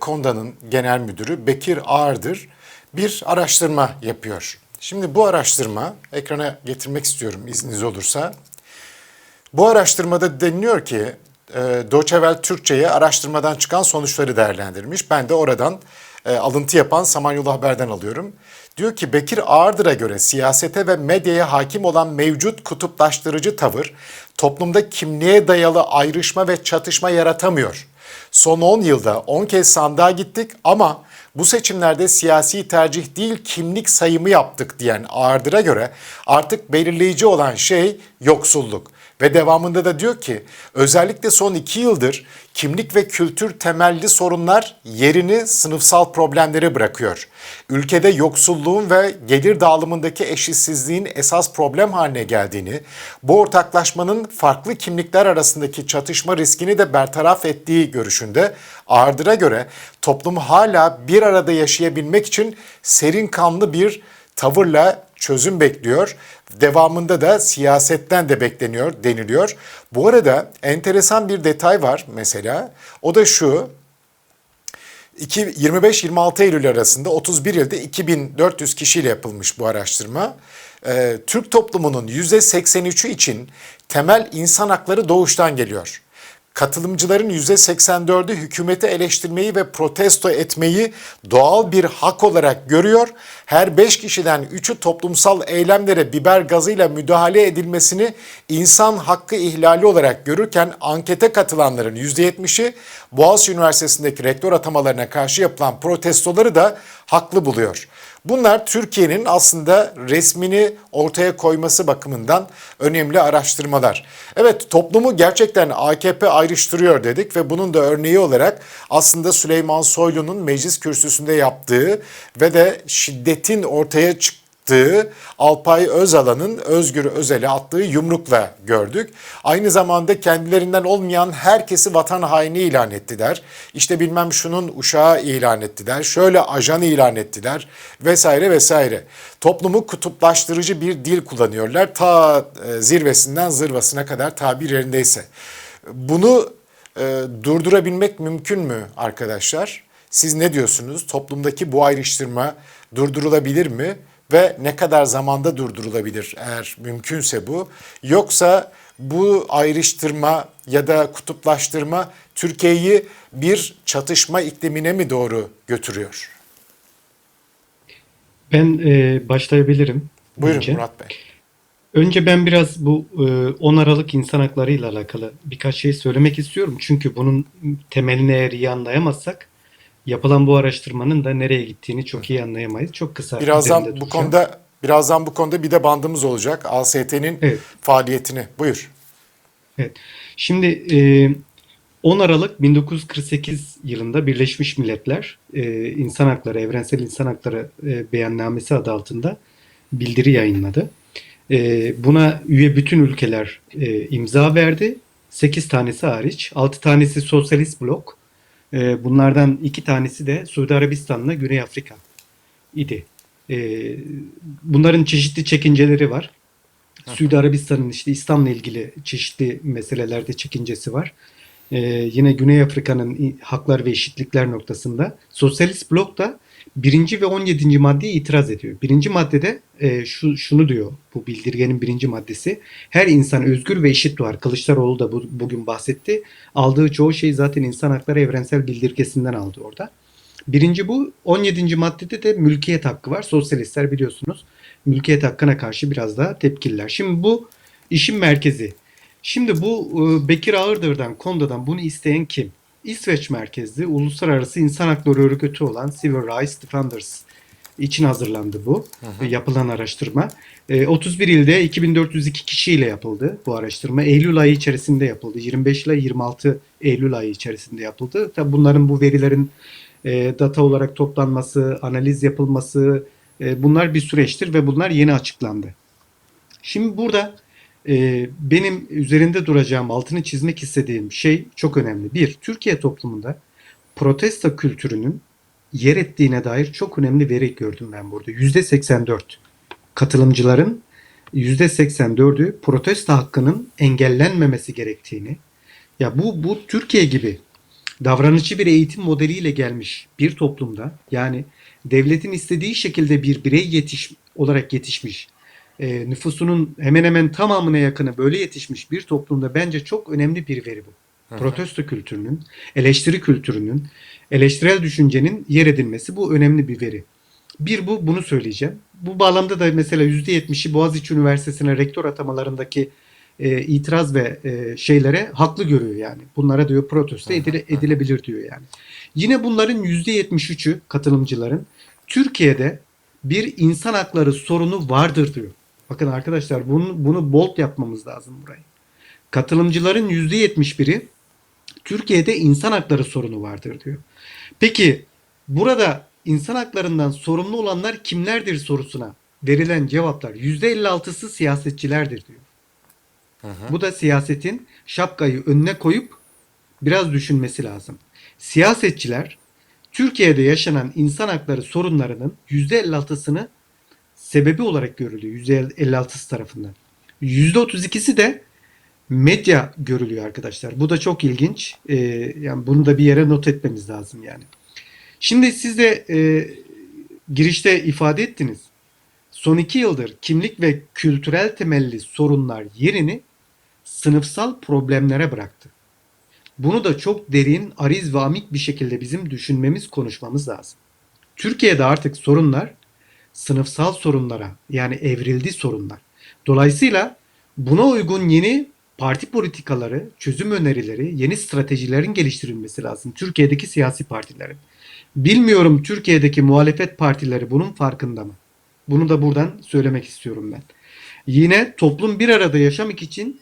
Konda'nın genel müdürü Bekir Ağırdır bir araştırma yapıyor. Şimdi bu araştırma ekrana getirmek istiyorum izniniz olursa. Bu araştırmada deniliyor ki e, Welle Türkçe'ye araştırmadan çıkan sonuçları değerlendirmiş. Ben de oradan e, alıntı yapan Samanyolu Haber'den alıyorum. Diyor ki Bekir Ağırdır'a göre siyasete ve medyaya hakim olan mevcut kutuplaştırıcı tavır toplumda kimliğe dayalı ayrışma ve çatışma yaratamıyor. Son 10 yılda 10 kez sandığa gittik ama bu seçimlerde siyasi tercih değil kimlik sayımı yaptık diyen Ağırdır'a göre artık belirleyici olan şey yoksulluk. Ve devamında da diyor ki özellikle son iki yıldır kimlik ve kültür temelli sorunlar yerini sınıfsal problemlere bırakıyor. Ülkede yoksulluğun ve gelir dağılımındaki eşitsizliğin esas problem haline geldiğini, bu ortaklaşmanın farklı kimlikler arasındaki çatışma riskini de bertaraf ettiği görüşünde Ardır'a göre toplum hala bir arada yaşayabilmek için serin kanlı bir tavırla çözüm bekliyor. Devamında da siyasetten de bekleniyor deniliyor. Bu arada enteresan bir detay var mesela. O da şu. 25-26 Eylül arasında 31 ilde 2400 kişiyle yapılmış bu araştırma. Ee, Türk toplumunun %83'ü için temel insan hakları doğuştan geliyor. Katılımcıların %84'ü hükümeti eleştirmeyi ve protesto etmeyi doğal bir hak olarak görüyor. Her 5 kişiden 3'ü toplumsal eylemlere biber gazıyla müdahale edilmesini insan hakkı ihlali olarak görürken ankete katılanların %70'i Boğaziçi Üniversitesi'ndeki rektör atamalarına karşı yapılan protestoları da haklı buluyor. Bunlar Türkiye'nin aslında resmini ortaya koyması bakımından önemli araştırmalar. Evet toplumu gerçekten AKP ayrıştırıyor dedik ve bunun da örneği olarak aslında Süleyman Soylu'nun meclis kürsüsünde yaptığı ve de şiddetin ortaya çıktığı Alpay Özalan'ın Özgür Özel'e attığı yumrukla gördük. Aynı zamanda kendilerinden olmayan herkesi vatan haini ilan ettiler. İşte bilmem şunun uşağı ilan ettiler. Şöyle ajan ilan ettiler vesaire vesaire. Toplumu kutuplaştırıcı bir dil kullanıyorlar. Ta e, zirvesinden zırvasına kadar tabir yerindeyse. Bunu e, durdurabilmek mümkün mü arkadaşlar? Siz ne diyorsunuz? Toplumdaki bu ayrıştırma durdurulabilir mi? Ve ne kadar zamanda durdurulabilir eğer mümkünse bu? Yoksa bu ayrıştırma ya da kutuplaştırma Türkiye'yi bir çatışma iklimine mi doğru götürüyor? Ben e, başlayabilirim. Buyurun önce. Murat Bey. Önce ben biraz bu e, 10 Aralık insan hakları ile alakalı birkaç şey söylemek istiyorum. Çünkü bunun temelini eğer iyi anlayamazsak yapılan bu araştırmanın da nereye gittiğini çok iyi anlayamayız. Çok kısa Birazdan bu konuda birazdan bu konuda bir de bandımız olacak. AST'nin Evet. faaliyetini. Buyur. Evet. Şimdi e, 10 Aralık 1948 yılında Birleşmiş Milletler e, İnsan Hakları, Evrensel İnsan Hakları e, Beyannamesi adı altında bildiri yayınladı. E, buna üye bütün ülkeler e, imza verdi. 8 tanesi hariç. 6 tanesi sosyalist blok. E, bunlardan 2 tanesi de Suudi Arabistan'la Güney Afrika idi. E, bunların çeşitli çekinceleri var. Suudi Arabistan'ın işte İslam'la ilgili çeşitli meselelerde çekincesi var. Ee, yine Güney Afrika'nın haklar ve eşitlikler noktasında Sosyalist Blok da birinci ve 17. maddeye itiraz ediyor. Birinci maddede e, şu şunu diyor bu bildirgenin birinci maddesi. Her insan özgür ve eşit doğar. Kılıçdaroğlu da bu, bugün bahsetti. Aldığı çoğu şey zaten insan hakları evrensel bildirgesinden aldı orada. Birinci bu. 17. maddede de mülkiyet hakkı var. Sosyalistler biliyorsunuz mülkiyet hakkına karşı biraz daha tepkililer. Şimdi bu işin merkezi. Şimdi bu e, Bekir Ağırdır'dan, Konda'dan bunu isteyen kim? İsveç merkezli uluslararası insan hakları örgütü olan Civil Rights Defenders için hazırlandı bu e, yapılan araştırma. E, 31 ilde 2402 kişiyle yapıldı bu araştırma. Eylül ayı içerisinde yapıldı. 25 ile 26 Eylül ayı içerisinde yapıldı. Tabi bunların bu verilerin e, data olarak toplanması, analiz yapılması e, bunlar bir süreçtir ve bunlar yeni açıklandı. Şimdi burada e, benim üzerinde duracağım, altını çizmek istediğim şey çok önemli. Bir, Türkiye toplumunda protesto kültürünün yer ettiğine dair çok önemli veri gördüm ben burada. Yüzde 84 katılımcıların yüzde 84'ü protesto hakkının engellenmemesi gerektiğini, ya bu bu Türkiye gibi davranışçı bir eğitim modeliyle gelmiş bir toplumda yani devletin istediği şekilde bir birey yetiş olarak yetişmiş e, nüfusunun hemen hemen tamamına yakını böyle yetişmiş bir toplumda bence çok önemli bir veri bu. Protesto kültürünün, eleştiri kültürünün, eleştirel düşüncenin yer edilmesi bu önemli bir veri. Bir bu, bunu söyleyeceğim. Bu bağlamda da mesela %70'i Boğaziçi Üniversitesi'ne rektör atamalarındaki e, itiraz ve e, şeylere haklı görüyor yani. Bunlara diyor protesto edile- edilebilir diyor yani. Yine bunların %73'ü katılımcıların Türkiye'de bir insan hakları sorunu vardır diyor. Bakın arkadaşlar bunu, bunu bold yapmamız lazım burayı. Katılımcıların %71'i Türkiye'de insan hakları sorunu vardır diyor. Peki burada insan haklarından sorumlu olanlar kimlerdir sorusuna verilen cevaplar %56'sı siyasetçilerdir diyor. Bu da siyasetin şapkayı önüne koyup biraz düşünmesi lazım. Siyasetçiler Türkiye'de yaşanan insan hakları sorunlarının %56'sını sebebi olarak görülüyor. %56'sı tarafından. %32'si de medya görülüyor arkadaşlar. Bu da çok ilginç. Ee, yani bunu da bir yere not etmemiz lazım yani. Şimdi siz de e, girişte ifade ettiniz. Son iki yıldır kimlik ve kültürel temelli sorunlar yerini sınıfsal problemlere bıraktı. Bunu da çok derin, ariz ve amik bir şekilde bizim düşünmemiz, konuşmamız lazım. Türkiye'de artık sorunlar sınıfsal sorunlara yani evrildi sorunlar. Dolayısıyla buna uygun yeni parti politikaları, çözüm önerileri, yeni stratejilerin geliştirilmesi lazım Türkiye'deki siyasi partilerin. Bilmiyorum Türkiye'deki muhalefet partileri bunun farkında mı? Bunu da buradan söylemek istiyorum ben. Yine toplum bir arada yaşamak için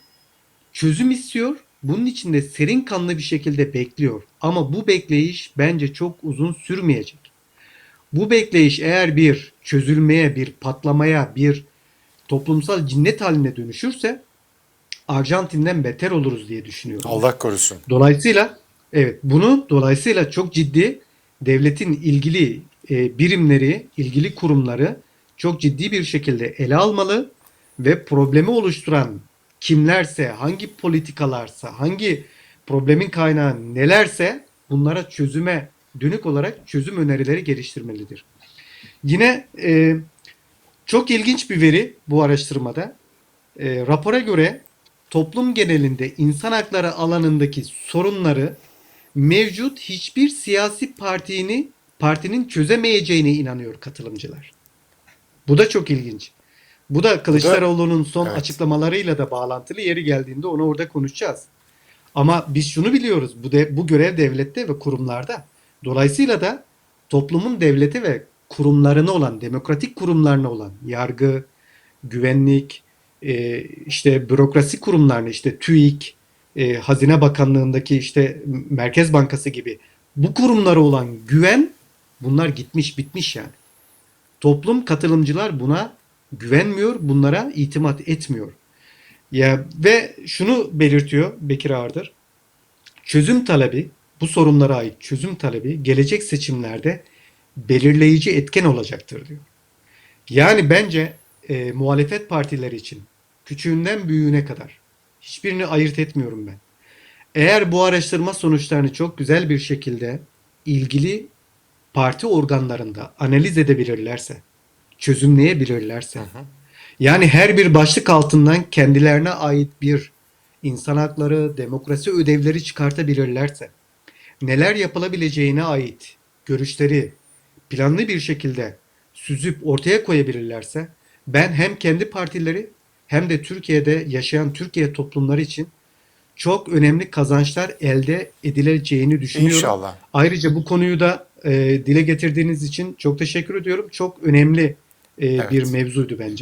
çözüm istiyor. Bunun için de serin kanlı bir şekilde bekliyor. Ama bu bekleyiş bence çok uzun sürmeyecek. Bu bekleyiş eğer bir çözülmeye, bir patlamaya, bir toplumsal cinnet haline dönüşürse Arjantin'den beter oluruz diye düşünüyorum. Allah korusun. Dolayısıyla evet bunu dolayısıyla çok ciddi devletin ilgili e, birimleri, ilgili kurumları çok ciddi bir şekilde ele almalı ve problemi oluşturan kimlerse, hangi politikalarsa, hangi problemin kaynağı nelerse bunlara çözüme dönük olarak çözüm önerileri geliştirmelidir. Yine e, çok ilginç bir veri bu araştırmada. E, rapora göre toplum genelinde insan hakları alanındaki sorunları mevcut hiçbir siyasi partini partinin çözemeyeceğine inanıyor katılımcılar. Bu da çok ilginç. Bu da Kılıçdaroğlu'nun son Evet. açıklamalarıyla da bağlantılı yeri geldiğinde onu orada konuşacağız. Ama biz şunu biliyoruz. Bu de, bu görev devlette ve kurumlarda. Dolayısıyla da toplumun devlete ve kurumlarına olan, demokratik kurumlarına olan yargı, güvenlik, e, işte bürokrasi kurumlarına işte TÜİK, e, Hazine Bakanlığındaki işte Merkez Bankası gibi bu kurumlara olan güven bunlar gitmiş bitmiş yani. Toplum katılımcılar buna güvenmiyor, bunlara itimat etmiyor. Ya ve şunu belirtiyor Bekir Ağırdır. Çözüm talebi, bu sorunlara ait çözüm talebi gelecek seçimlerde belirleyici etken olacaktır diyor. Yani bence e, muhalefet partileri için küçüğünden büyüğüne kadar hiçbirini ayırt etmiyorum ben. Eğer bu araştırma sonuçlarını çok güzel bir şekilde ilgili parti organlarında analiz edebilirlerse, çözümleyebilirlerse, yani her bir başlık altından kendilerine ait bir insan hakları, demokrasi ödevleri çıkartabilirlerse, neler yapılabileceğine ait görüşleri planlı bir şekilde süzüp ortaya koyabilirlerse, ben hem kendi partileri hem de Türkiye'de yaşayan Türkiye toplumları için çok önemli kazançlar elde edileceğini düşünüyorum. İnşallah. Ayrıca bu konuyu da e, dile getirdiğiniz için çok teşekkür ediyorum. Çok önemli e, Evet. bir mevzuydu bence.